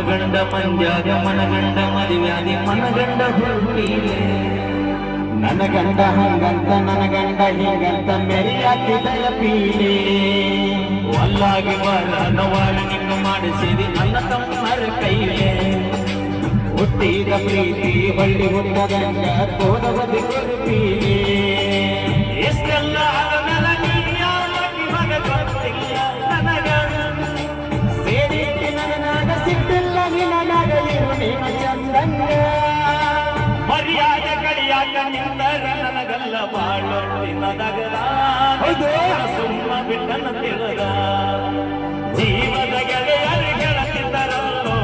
ಕಂಡ ಪಂಜಾಗ ಮನಗಂಡ ಮದುವ್ಯಾದಿ ಮನಗಂಡ ಹುಡುಗಿಲೆ ನನ್ನ ಗಂಡ ಹಂಗಂತ ನನಗಂಡ ಗಂಡ ಹಿಂಗಂತ ಮೆರಿಯಾಕಿದಯ ಪೀಲೆ ಒಲ್ಲಾಗಿ ಬರನವಾಳ ನಿನ್ನ ಮಾಡಿಸಿದಿ ನನ್ನ ತಮ್ಮರ ಕೈಲೆ. ಹುಟ್ಟಿದ ಪ್ರೀತಿ ಬಳ್ಳಿ ಹುಟ್ಟದಂಗ ತೋದ ಬದುಕರು ಚಂದಂಗ ಮರ್ಯಾದೆ ಕಡಿಯಾಕ ನಿಂತರ ನನಗಲ್ಲ ಬಾಳು. ಸುಮ್ಮ ಬಿಟ್ಟನ ತಿಳಿದ. ಜೀವದ ಗೆಳೆಯರು ಗೆಳತಿದ್ದರಲ್ಲೋ